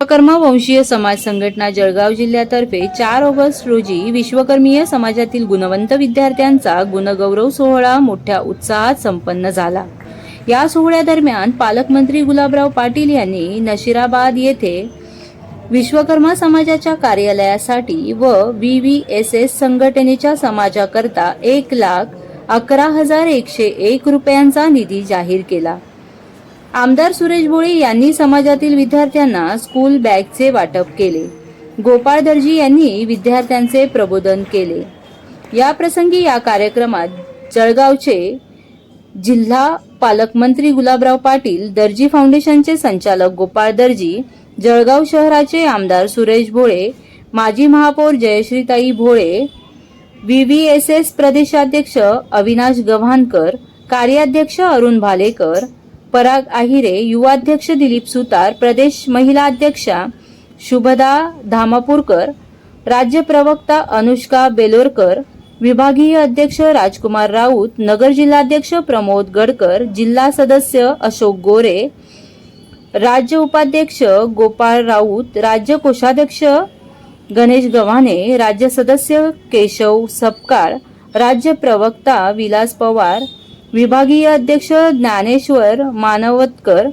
विश्वकर्मा वंशीय समाज संघटना जळगाव जिल्ह्यातर्फे चार ऑगस्ट रोजी विश्वकर्मीय समाजातील गुणवंत विद्यार्थ्यांचा गुणगौरव सोहळा मोठ्या उत्साहात संपन्न झाला. या सोहळ्यादरम्यान पालकमंत्री गुलाबराव पाटील यांनी नशिराबाद येथे विश्वकर्मा समाजाच्या कार्यालयासाठी व व्ही व्ही एस एस संघटनेच्या समाजाकरता एक लाख अकरा हजार एकशे एक रुपयांचा निधी जाहीर केला. आमदार सुरेश भोळे यांनी समाजातील विद्यार्थ्यांना स्कूल बॅगचे वाटप केले. गोपाळ दर्जी यांनी विद्यार्थ्यांचे प्रबोधन केले. या प्रसंगी या कार्यक्रमात जळगावचे जिल्हा पालकमंत्री गुलाबराव पाटील दर्जी फाउंडेशनचे संचालक गोपाळ दर्जी जळगाव शहराचे आमदार सुरेश भोळे माजी महापौर जयश्रीताई भोळे व्हीव्हीएसएस प्रदेशाध्यक्ष अविनाश गव्हाणकर कार्याध्यक्ष अरुण भालेकर पराग आहिरे युवाध्यक्ष दिलीप सुतार प्रदेश महिला अध्यक्षा शुभदा धामापूरकर राज्य प्रवक्ता अनुष्का बेलोरकर विभागीय अध्यक्ष राजकुमार राऊत नगर जिल्हाध्यक्ष प्रमोद गडकर जिल्हा सदस्य अशोक गोरे राज्य उपाध्यक्ष गोपाळ राऊत राज्य कोषाध्यक्ष गणेश गव्हाणे राज्य सदस्य केशव सपकाळ राज्य प्रवक्ता विलास पवार विभागीय अध्यक्ष ज्ञानेश्वर मानवतकर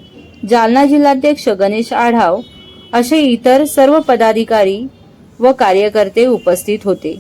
जालना जिल्हाध्यक्ष गणेश आढाव असे इतर सर्व पदाधिकारी व कार्यकर्ते उपस्थित होते.